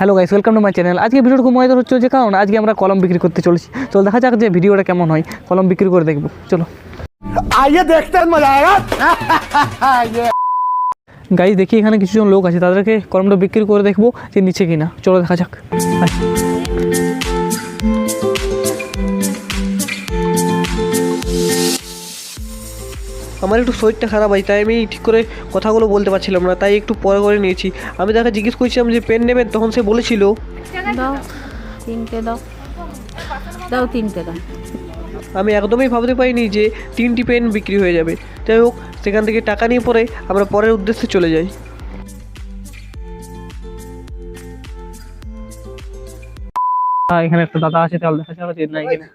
Hello guys welcome to my channel আজকে ভিডিওটা খুব মজাদার হচ্ছে যে কারণ আজকে আমরা কলম বিক্রি করতে চলেছি। চল দেখা যাক যে ভিডিওটা কেমন হয়। কলম বিক্রি করে দেখব। চলো। আইয়ে দেখতে মজা গাইস দেখি এখানে কিছুজন লোক আছে তাদেরকে কলমটা বিক্রি করে দেখব যে নিচে কিনা। চলো দেখা যাক। আমার একটু শরীরটা খারাপ আছে তাই আমি ঠিক করে কথাগুলো বলতে পারছিলাম না তাই একটু পরে করে নিয়েছি। আমি তাকে জিজ্ঞেস করছিলাম যে পেন নেবেন তখন সে বলেছিল। দাও তিনটে দাও। দাও তিনটে দাও। আমি একদমই ভাবতে পারিনি যে তিনটি পেন বিক্রি হয়ে যাবে। যাই হোক সেখান থেকে টাকা নিয়ে পরে আমরা পরের উদ্দেশ্যে চলে যাই। হ্যাঁ এখানে একটা দাদা আছে তাহলে দেখা যাবে যে নাই কিনা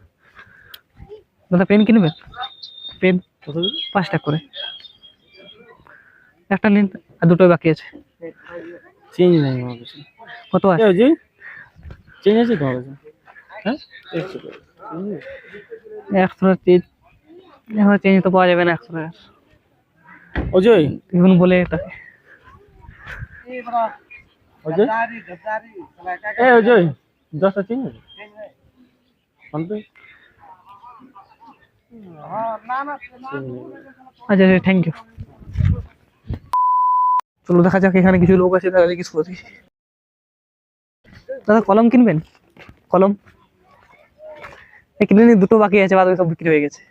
দাদা পেন কিনবেন? পেন? পাঁচ টাকা করে। একটা নিন আর দুটো বাকি আছে। চেঞ্জ নাই আমার কাছে। কত আছে? হয়েছে চেঞ্জ আছে তোমার কাছে। হ্যাঁ? একশো চেঞ্জ এখন চেঞ্জ তো পাওয়া যাবে না একশো টাকা অজয়? দেখুন বলে তাকে। অজয়? এ অজয় দশটা চেঞ্জ আচ্ছা আচ্ছা থ্যাংক ইউ চলো দেখা যাক এখানে কিছু লোক আছে তারা জিজ্ঞেস করি দাদা কলম কিনবেন? কলম? কিনে নিন দুটো বাকি আছে বাদ সব বিক্রি হয়ে গেছে।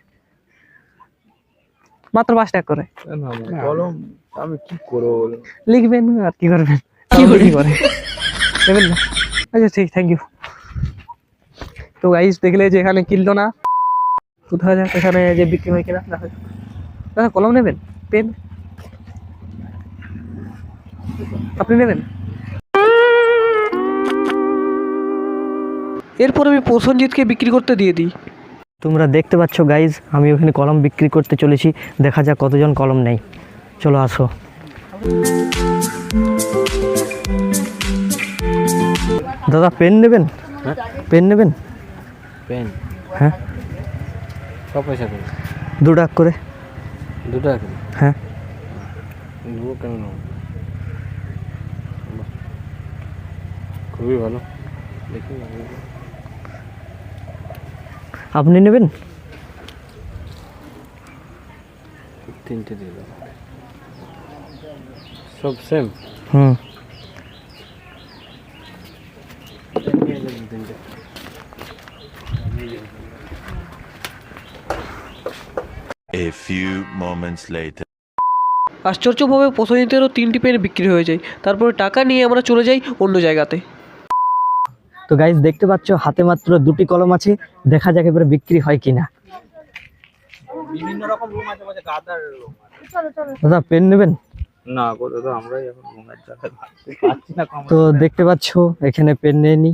মাত্র পাঁচ টাকা করে। কলম আমি কি করব লিখবেন আর কি করবেন? কি করে? দেবেন না? আচ্ছা ঠিক থ্যাংক ইউ তো গাইস দেখলে যে এখানে কিনলো না তো দেখা যাক এখানে যে বিক্রি হয় কিনা দেখা যাক। দাদা কলম নেবেন? পেন? আপনি নেবেন? এরপর আমি প্রসঞ্জিৎকে বিক্রি করতে দিয়ে দিই। তোমরা দেখতে পাচ্ছ গাইজ আমি ওখানে কলম বিক্রি করতে চলেছি। দেখা যাক কতজন কলম নেই চলো আসো। দাদা পেন নেবেন? পেন নেবেন? পেন। হ্যাঁ? ক পয়সা করে দু টাকা করে। দু টাকা করে? হ্যাঁ। নেব কেন নেব খুবই ভালো। দেখি। আপনি নেবেন? তিনটে দিয়ে সব সেম হুম তিনটে A few moments later. আশ্চর্যভাবে প্রসঞ্জিতেরও তিনটি পেন বিক্রি হয়ে যায়। তারপরে টাকা নিয়ে আমরা চলে যাই অন্য জায়গাতে। তো গাইজ দেখতে পাচ্ছ হাতে মাত্র দুটি কলম আছে। দেখা যাক এবারে বিক্রি হয় কিনা। দাদা পেন নেবেন? না করে তো আমরাই এখন গঙ্গার জায়গায় পাচ্ছি না কম তো দেখতে পাচ্ছ এখানে পেন নেয়নি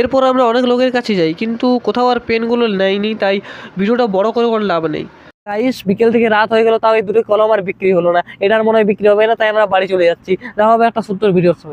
এরপর আমরা অনেক লোকের কাছে যাই কিন্তু কোথাও আর পেনগুলো নেয়নি তাই ভিডিওটা বড় করে কোনো লাভ নেই। গাইস বিকেল থেকে রাত হয়ে গেল, তাও এই দুটো কলম আর বিক্রি হলো না। এটার মনে হয় বিক্রি হবে না, তাই আমরা বাড়ি চলে যাচ্ছি। দেখা হবে একটা সুন্দর ভিডিওর সময়।